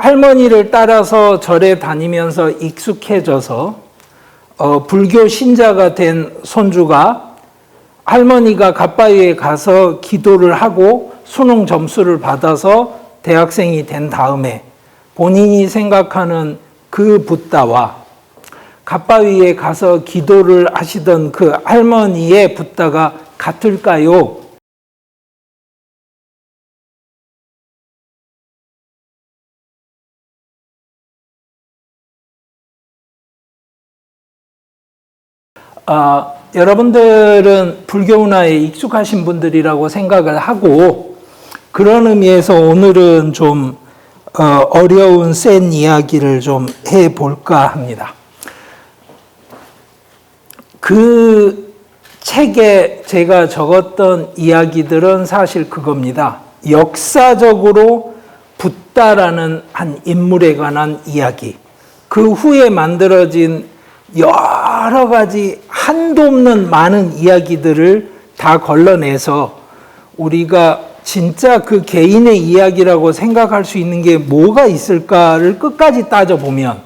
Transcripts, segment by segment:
할머니를 따라서 절에 다니면서 익숙해져서 어, 불교 신자가 된 손주가 할머니가 갓바위에 가서 기도를 하고 수능 점수를 받아서 대학생이 된 다음에 본인이 생각하는 그 붓다와 갓바위에 가서 기도를 하시던 그 할머니의 붓다가 같을까요? 아, 여러분들은 불교 문화에 익숙하신 분들이라고 생각을 하고 그런 의미에서 오늘은 좀 어, 려운 센 이야기를 좀 해볼까 합니다. 그 책에 제가 적었던 이야기들은 사실 그겁니다. 역사적으로 붓다라는 한 인물에 관한 이야기. 그 후에 만들어진 여러 가지 한도 없는 많은 이야기들을 다 걸러내서 우리가 진짜 그 개인의 이야기라고 생각할 수 있는 게 뭐가 있을까를 끝까지 따져보면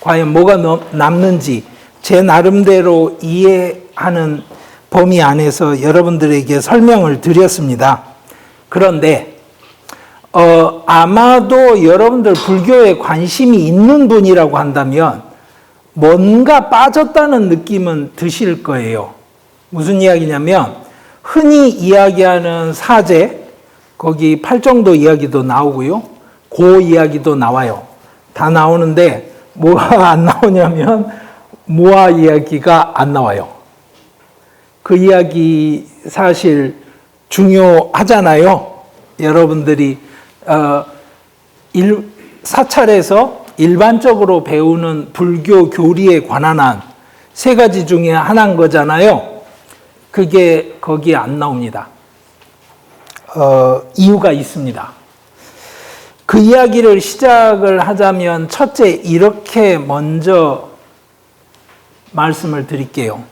과연 뭐가 넘- 남는지 제 나름대로 이해하는 범위 안에서 여러분들에게 설명을 드렸습니다. 그런데 어, 아마도 여러분들 불교에 관심이 있는 분이라고 한다면 뭔가 빠졌다는 느낌은 드실 거예요. 무슨 이야기냐면 흔히 이야기하는 사제 거기 팔정도 이야기도 나오고요. 고 이야기도 나와요. 다 나오는데 뭐가 안 나오냐면 무아 이야기가 안 나와요. 그 이야기 사실 중요하잖아요. 여러분들이 어, 일, 사찰에서 일반적으로 배우는 불교 교리에 관한 한 세 가지 중에 하나인 거잖아요. 그게 거기에 안 나옵니다. 어, 이유가 있습니다. 그 이야기를 시작을 하자면 첫째 이렇게 먼저 말씀을 드릴게요.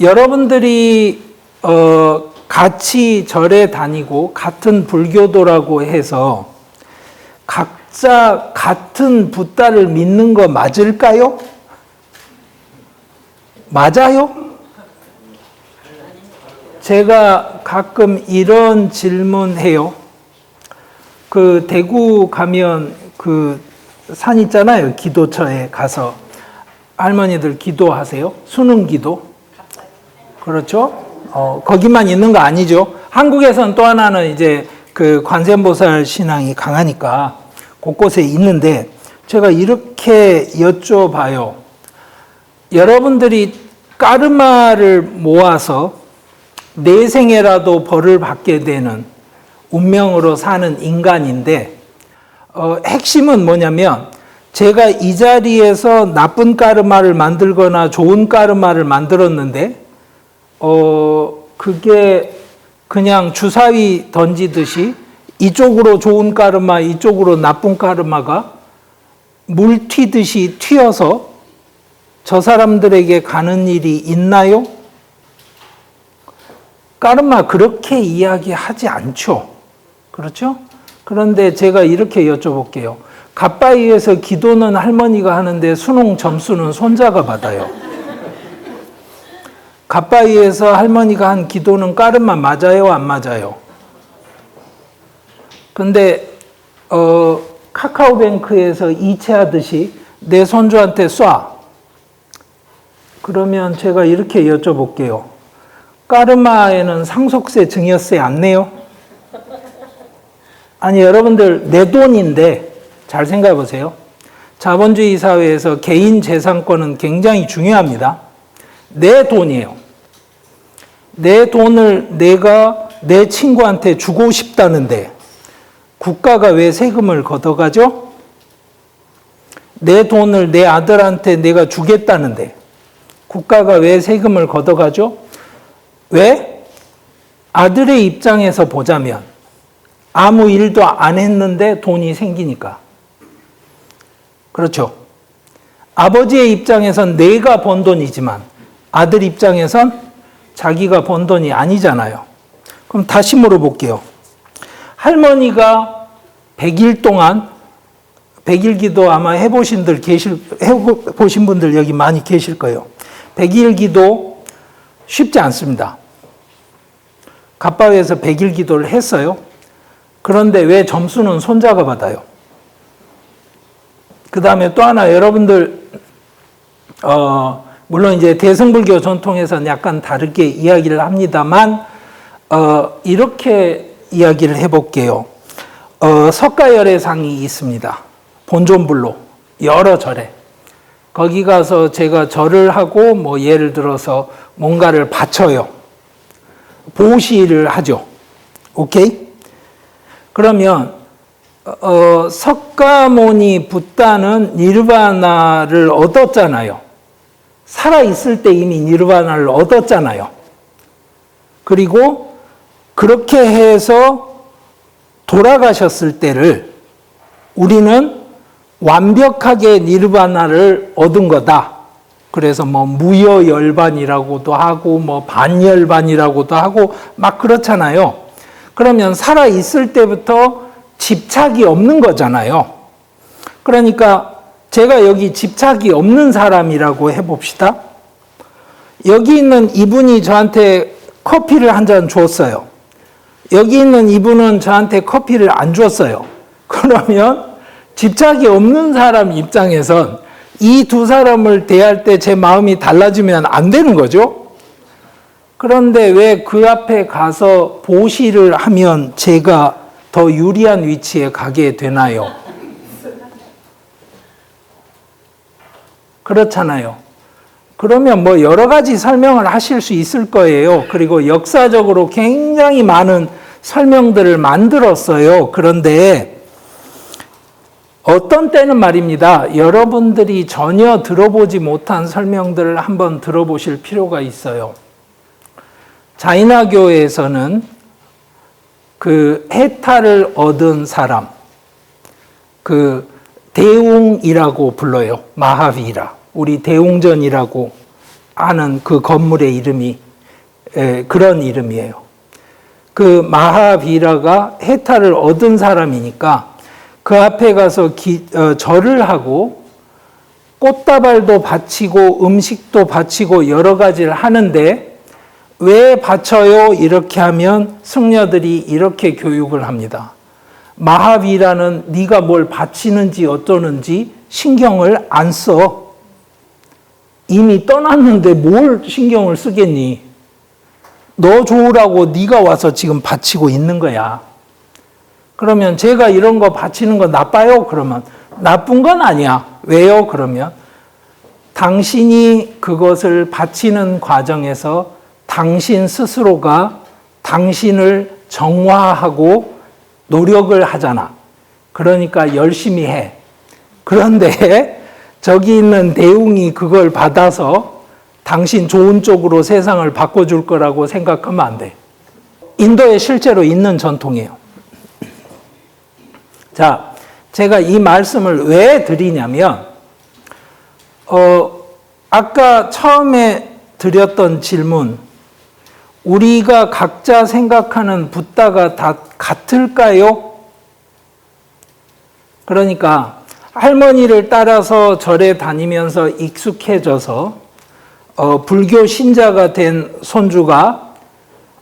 여러분들이 어, 같이 절에 다니고 같은 불교도라고 해서 각 자 같은 붓다를 믿는 거 맞을까요? 맞아요? 제가 가끔 이런 질문 해요. 그 대구 가면 그 산 있잖아요. 기도처에 가서 할머니들 기도하세요. 수능 기도. 그렇죠? 어, 거기만 있는 거 아니죠. 한국에선 또 하나는 이제 그 관세음보살 신앙이 강하니까 곳곳에 있는데 제가 이렇게 여쭤봐요. 여러분들이 까르마를 모아서 내 생에라도 벌을 받게 되는 운명으로 사는 인간인데 어, 핵심은 뭐냐면 제가 이 자리에서 나쁜 까르마를 만들거나 좋은 까르마를 만들었는데 어, 그게 그냥 주사위 던지듯이 이쪽으로 좋은 까르마, 이쪽으로 나쁜 까르마가 물 튀듯이 튀어서 저 사람들에게 가는 일이 있나요? 까르마 그렇게 이야기하지 않죠. 그렇죠? 그런데 제가 이렇게 여쭤볼게요. 갓바위에서 기도는 할머니가 하는데 수능 점수는 손자가 받아요. 갓바위에서 할머니가 한 기도는 까르마 맞아요? 안 맞아요? 근데 어, 카카오뱅크에서 이체하듯이 내 손주한테 쏴. 그러면 제가 이렇게 여쭤볼게요. 까르마에는 상속세, 증여세 안 내요? 아니, 여러분들 내 돈인데 잘 생각해 보세요. 자본주의 사회에서 개인 재산권은 굉장히 중요합니다. 내 돈이에요. 내 돈을 내가 내 친구한테 주고 싶다는데 국가가 왜 세금을 걷어가죠? 내 돈을 내 아들한테 내가 주겠다는데 국가가 왜 세금을 걷어가죠? 왜? 아들의 입장에서 보자면 아무 일도 안 했는데 돈이 생기니까. 그렇죠. 아버지의 입장에선 내가 번 돈이지만 아들 입장에선 자기가 번 돈이 아니잖아요. 그럼 다시 물어볼게요. 할머니가 100일 동안 백일 기도 아마 해보신 들 계실, 해보신 분들 여기 많이 계실 거예요. 백일 기도 쉽지 않습니다. 갑바위에서 백일 기도를 했어요. 그런데 왜 점수는 손자가 받아요? 그 다음에 또 하나 여러분들, 어, 물론 이제 대승불교 전통에서는 약간 다르게 이야기를 합니다만, 어, 이렇게 이야기를 해볼게요. 어, 석가열의 상이 있습니다. 본존불로 여러 절에 거기 가서 제가 절을 하고 뭐 예를 들어서 뭔가를 바쳐요. 보시를 하죠. 오케이? 그러면 어, 석가모니 붓다는 니르바나를 얻었잖아요. 살아 있을 때 이미 니르바나를 얻었잖아요. 그리고 그렇게 해서 돌아가셨을 때를 우리는 완벽하게 니르바나를 얻은 거다. 그래서 뭐 무여 열반이라고도 하고 뭐 반열반이라고도 하고 막 그렇잖아요. 그러면 살아 있을 때부터 집착이 없는 거잖아요. 그러니까 제가 여기 집착이 없는 사람이라고 해봅시다. 여기 있는 이분이 저한테 커피를 한 잔 줬어요. 여기 있는 이분은 저한테 커피를 안 줬어요. 그러면 집착이 없는 사람 입장에선 이 두 사람을 대할 때 제 마음이 달라지면 안 되는 거죠. 그런데 왜 그 앞에 가서 보시를 하면 제가 더 유리한 위치에 가게 되나요? 그렇잖아요. 그러면 뭐 여러 가지 설명을 하실 수 있을 거예요. 그리고 역사적으로 굉장히 많은 설명들을 만들었어요. 그런데 어떤 때는 말입니다. 여러분들이 전혀 들어보지 못한 설명들을 한번 들어보실 필요가 있어요. 자이나교에서는 그 해탈을 얻은 사람, 그 대웅이라고 불러요. 마하비라. 우리 대웅전이라고 하는 그 건물의 이름이 에, 그런 이름이에요. 그 마하비라가 해탈을 얻은 사람이니까 그 앞에 가서 기, 어, 절을 하고 꽃다발도 바치고 음식도 바치고 여러 가지를 하는데 왜 바쳐요? 이렇게 하면 승려들이 이렇게 교육을 합니다. 마하비라는 네가 뭘 바치는지 어쩌는지 신경을 안 써. 이미 떠났는데 뭘 신경을 쓰겠니? 너 좋으라고 네가 와서 지금 바치고 있는 거야. 그러면 제가 이런 거 바치는 거 나빠요? 그러면 나쁜 건 아니야. 왜요? 그러면 당신이 그것을 바치는 과정에서 당신 스스로가 당신을 정화하고 노력을 하잖아. 그러니까 열심히 해. 그런데 저기 있는 대웅이 그걸 받아서 당신 좋은 쪽으로 세상을 바꿔줄 거라고 생각하면 안 돼. 인도에 실제로 있는 전통이에요. 자, 제가 이 말씀을 왜 드리냐면, 어, 아까 처음에 드렸던 질문, 우리가 각자 생각하는 붓다가 다 같을까요? 그러니까 할머니를 따라서 절에 다니면서 익숙해져서 어, 불교 신자가 된 손주가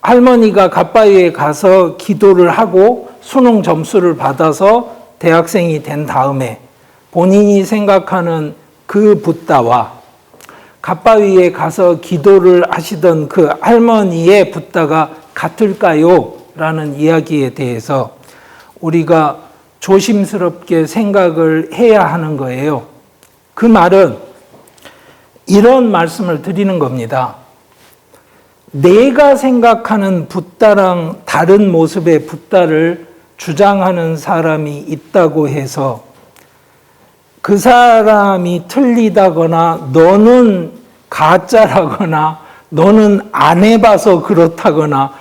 할머니가 갓바위에 가서 기도를 하고 수능 점수를 받아서 대학생이 된 다음에 본인이 생각하는 그 붓다와 갓바위에 가서 기도를 하시던 그 할머니의 붓다가 같을까요? 라는 이야기에 대해서 우리가 조심스럽게 생각을 해야 하는 거예요. 그 말은 이런 말씀을 드리는 겁니다. 내가 생각하는 붓다랑 다른 모습의 붓다를 주장하는 사람이 있다고 해서 그 사람이 틀리다거나 너는 가짜라거나 너는 안 해봐서 그렇다거나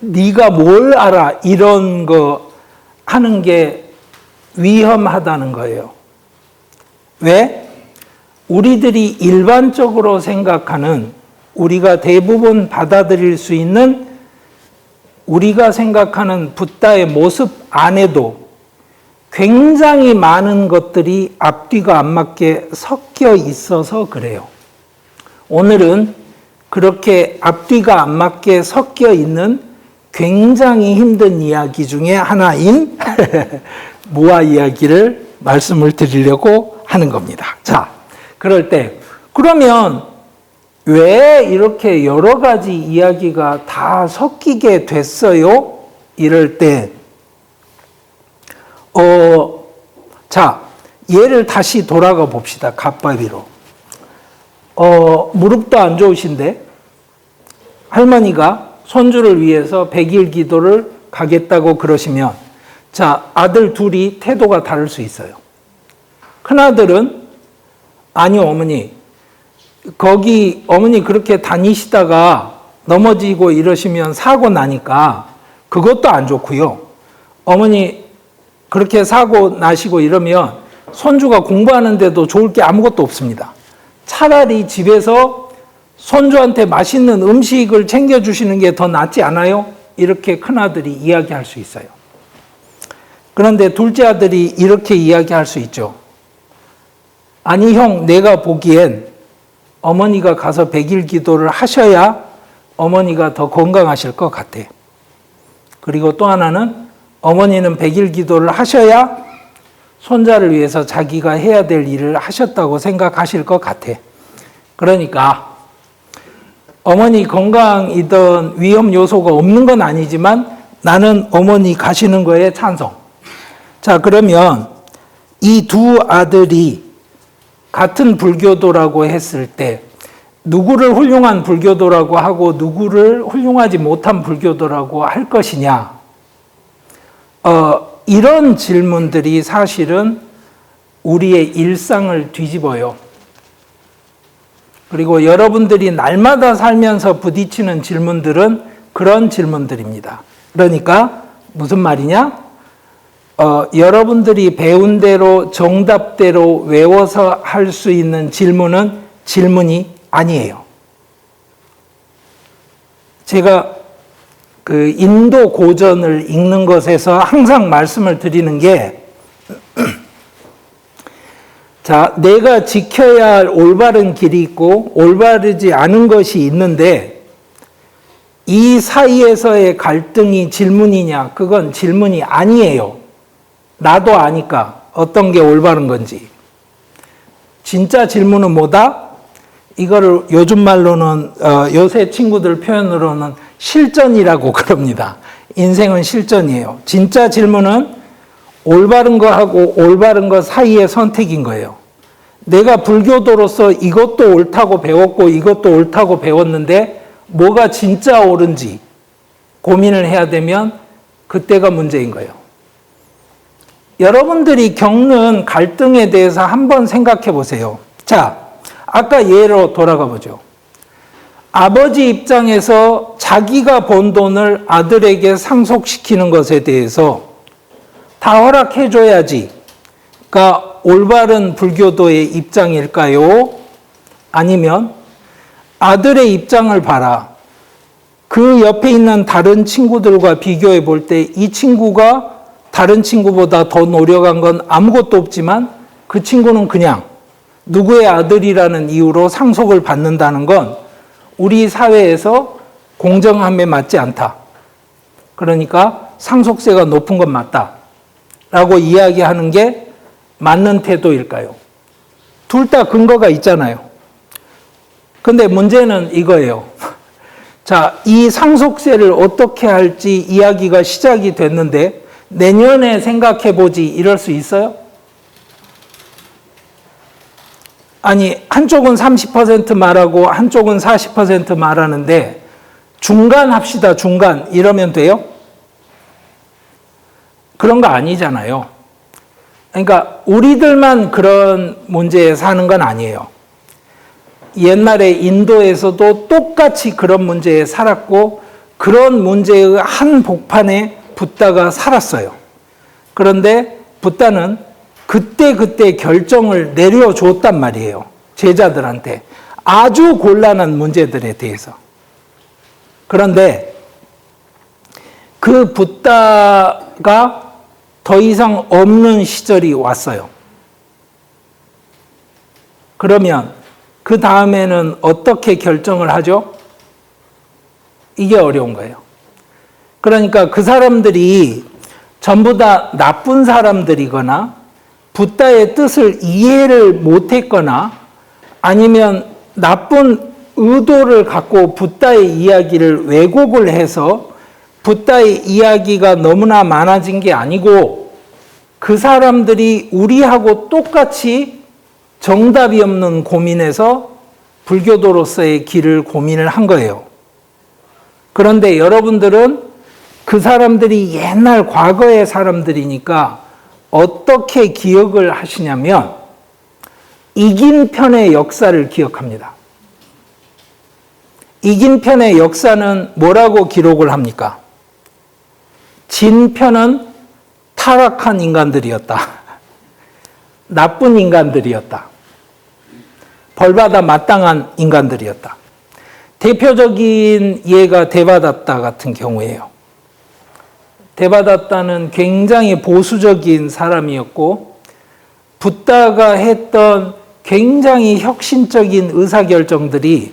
네가 뭘 알아 이런 거 하는 게 위험하다는 거예요. 왜? 우리들이 일반적으로 생각하는 우리가 대부분 받아들일 수 있는 우리가 생각하는 붓다의 모습 안에도 굉장히 많은 것들이 앞뒤가 안 맞게 섞여 있어서 그래요. 오늘은 그렇게 앞뒤가 안 맞게 섞여 있는 굉장히 힘든 이야기 중에 하나인 모아 이야기를 말씀을 드리려고 하는 겁니다. 자, 그럴 때, 그러면 왜 이렇게 여러 가지 이야기가 다 섞이게 됐어요? 이럴 때, 어, 자, 예를 다시 돌아가 봅시다. 갑바비로. 어, 무릎도 안 좋으신데, 할머니가 손주를 위해서 백일 기도를 가겠다고 그러시면, 자, 아들 둘이 태도가 다를 수 있어요. 큰아들은, 아니요, 어머니. 거기 어머니 그렇게 다니시다가 넘어지고 이러시면 사고 나니까 그것도 안 좋고요. 어머니 그렇게 사고 나시고 이러면 손주가 공부하는데도 좋을 게 아무것도 없습니다. 차라리 집에서 손주한테 맛있는 음식을 챙겨주시는 게 더 낫지 않아요? 이렇게 큰아들이 이야기할 수 있어요. 그런데 둘째 아들이 이렇게 이야기할 수 있죠. 아니, 형, 내가 보기엔 어머니가 가서 백일 기도를 하셔야 어머니가 더 건강하실 것 같아. 그리고 또 하나는 어머니는 백일 기도를 하셔야 손자를 위해서 자기가 해야 될 일을 하셨다고 생각하실 것 같아. 그러니까 어머니 건강이든 위험 요소가 없는 건 아니지만 나는 어머니 가시는 거에 찬성. 자, 그러면 이 두 아들이 같은 불교도라고 했을 때 누구를 훌륭한 불교도라고 하고 누구를 훌륭하지 못한 불교도라고 할 것이냐? 어, 이런 질문들이 사실은 우리의 일상을 뒤집어요. 그리고 여러분들이 날마다 살면서 부딪히는 질문들은 그런 질문들입니다. 그러니까 무슨 말이냐? 어, 여러분들이 배운 대로 정답대로 외워서 할 수 있는 질문은 질문이 아니에요. 제가 그 인도 고전을 읽는 것에서 항상 말씀을 드리는 게 자, 내가 지켜야 할 올바른 길이 있고 올바르지 않은 것이 있는데 이 사이에서의 갈등이 질문이냐? 그건 질문이 아니에요. 나도 아니까 어떤 게 올바른 건지. 진짜 질문은 뭐다? 이거를 요즘 말로는 어, 요새 친구들 표현으로는 실전이라고 그럽니다. 인생은 실전이에요. 진짜 질문은 올바른 거하고 올바른 거 사이의 선택인 거예요. 내가 불교도로서 이것도 옳다고 배웠고 이것도 옳다고 배웠는데 뭐가 진짜 옳은지 고민을 해야 되면 그때가 문제인 거예요. 여러분들이 겪는 갈등에 대해서 한번 생각해 보세요. 자, 아까 예로 돌아가 보죠. 아버지 입장에서 자기가 번 돈을 아들에게 상속시키는 것에 대해서 다 허락해 줘야지. 가 올바른 불교도의 입장일까요? 아니면 아들의 입장을 봐라. 그 옆에 있는 다른 친구들과 비교해 볼 때 이 친구가 다른 친구보다 더 노력한 건 아무것도 없지만 그 친구는 그냥 누구의 아들이라는 이유로 상속을 받는다는 건 우리 사회에서 공정함에 맞지 않다. 그러니까 상속세가 높은 건 맞다. 라고 이야기하는 게 맞는 태도일까요? 둘 다 근거가 있잖아요. 근데 문제는 이거예요. 자, 이 상속세를 어떻게 할지 이야기가 시작이 됐는데 내년에 생각해 보지 이럴 수 있어요? 아니, 한쪽은 30% 말하고 한쪽은 40% 말하는데 중간 합시다, 중간. 이러면 돼요? 그런 거 아니잖아요. 그러니까 우리들만 그런 문제에 사는 건 아니에요. 옛날에 인도에서도 똑같이 그런 문제에 살았고 그런 문제의 한 복판에 붓다가 살았어요. 그런데 붓다는 그때그때 결정을 내려줬단 말이에요. 제자들한테. 아주 곤란한 문제들에 대해서. 그런데 그 붓다가 더 이상 없는 시절이 왔어요. 그러면 그 다음에는 어떻게 결정을 하죠? 이게 어려운 거예요. 그러니까 그 사람들이 전부 다 나쁜 사람들이거나 붓다의 뜻을 이해를 못했거나 아니면 나쁜 의도를 갖고 붓다의 이야기를 왜곡을 해서 붓다의 이야기가 너무나 많아진 게 아니고 그 사람들이 우리하고 똑같이 정답이 없는 고민에서 불교도로서의 길을 고민을 한 거예요. 그런데 여러분들은 그 사람들이 옛날 과거의 사람들이니까 어떻게 기억을 하시냐면 이긴 편의 역사를 기억합니다. 이긴 편의 역사는 뭐라고 기록을 합니까? 진 편은 타락한 인간들이었다. 나쁜 인간들이었다. 벌받아 마땅한 인간들이었다. 대표적인 예가 대바다타 같은 경우예요. 대바다타는 굉장히 보수적인 사람이었고 붓다가 했던 굉장히 혁신적인 의사결정들이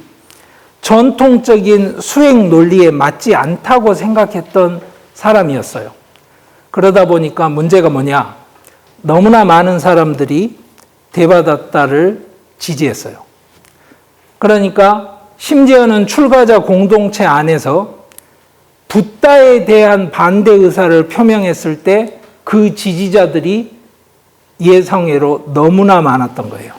전통적인 수행 논리에 맞지 않다고 생각했던 사람이었어요. 그러다 보니까 문제가 뭐냐? 너무나 많은 사람들이 대바다타를 지지했어요. 그러니까 심지어는 출가자 공동체 안에서 붓다에 대한 반대 의사를 표명했을 때 그 지지자들이 예성애로 너무나 많았던 거예요.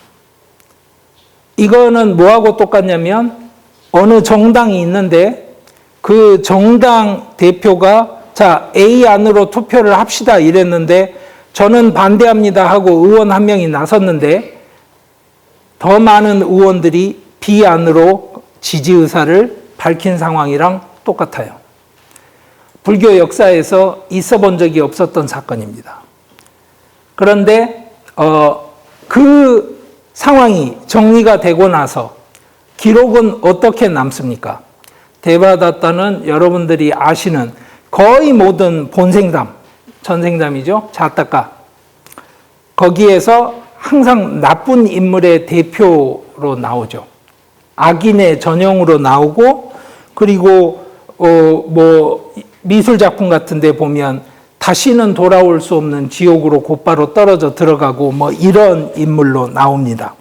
이거는 뭐하고 똑같냐면 어느 정당이 있는데 그 정당 대표가 자, A 안으로 투표를 합시다 이랬는데 저는 반대합니다 하고 의원 한 명이 나섰는데 더 많은 의원들이 B 안으로 지지 의사를 밝힌 상황이랑 똑같아요. 불교 역사에서 있어 본 적이 없었던 사건입니다. 그런데 어, 그 상황이 정리가 되고 나서 기록은 어떻게 남습니까? 대바다타는 여러분들이 아시는 거의 모든 본생담, 전생담이죠. 자타카. 거기에서 항상 나쁜 인물의 대표로 나오죠. 악인의 전형으로 나오고 그리고 어 뭐 미술 작품 같은 데 보면 다시는 돌아올 수 없는 지옥으로 곧바로 떨어져 들어가고 뭐 이런 인물로 나옵니다.